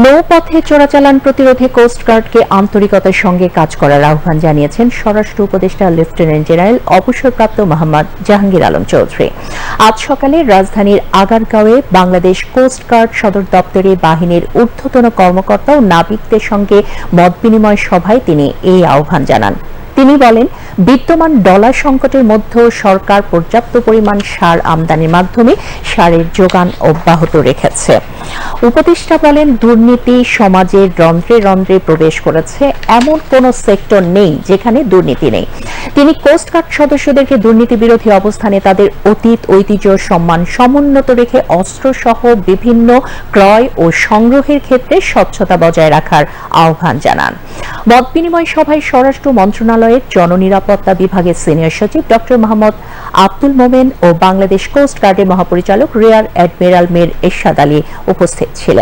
নৌপথে চোরাচালান প্রতিরোধে কোস্টগার্ডকে আন্তরিকতার সঙ্গে কাজ করার আহ্বান জানিয়েছেন স্বরাষ্ট্র উপদেষ্টা লেফটেন্যান্ট জেনারেল অবসরপ্রাপ্ত মোহাম্মদ জাহাঙ্গীর আলম চৌধুরী। আজ সকালে রাজধানীর আগারগাঁওয়ে বাংলাদেশ কোস্টগার্ড সদর দপ্তরে বাহিনীর ঊর্ধ্বতন কর্মকর্তা ও নাবিকদের সঙ্গে মত বিনিময় সভায় তিনি এই আহ্বান জানান। তিনি বলেন, বিদ্যমান ডলার সংকটের মধ্যেও সরকার পর্যাপ্ত পরিমাণ সার আমদানির মাধ্যমে সারের যোগান অব্যাহত রেখেছে। উপদেষ্টা বলেন, দুর্নীতি সমাজের রন্ধ্রে রন্ধ্রে প্রবেশ করেছে। এমন কোন সেক্টর নেই যেখানে দুর্নীতি নেই। তিনি কোস্টগার্ড সদস্যদেরকে দুর্নীতি বিরোধী অবস্থানে তাদের অতীত, ঐতিহ্য, সম্মান সমুন্নত রেখে অস্ত্র সহ বিভিন্ন ক্রয় ও সংগ্রহের ক্ষেত্রে স্বচ্ছতা বজায় রাখার আহ্বান জানান। মত বিনিময় সভায় স্বরাষ্ট্র মন্ত্রণালয়ের জননিরাপত্তা বিভাগের সিনিয়র সচিব ড মোহাম্মদ আব্দুল মোমেন ও বাংলাদেশ কোস্ট গার্ডের মহাপরিচালক রেয়ার অ্যাডমিরাল মীর এরশাদ আলী উপস্থিত ছিলেন।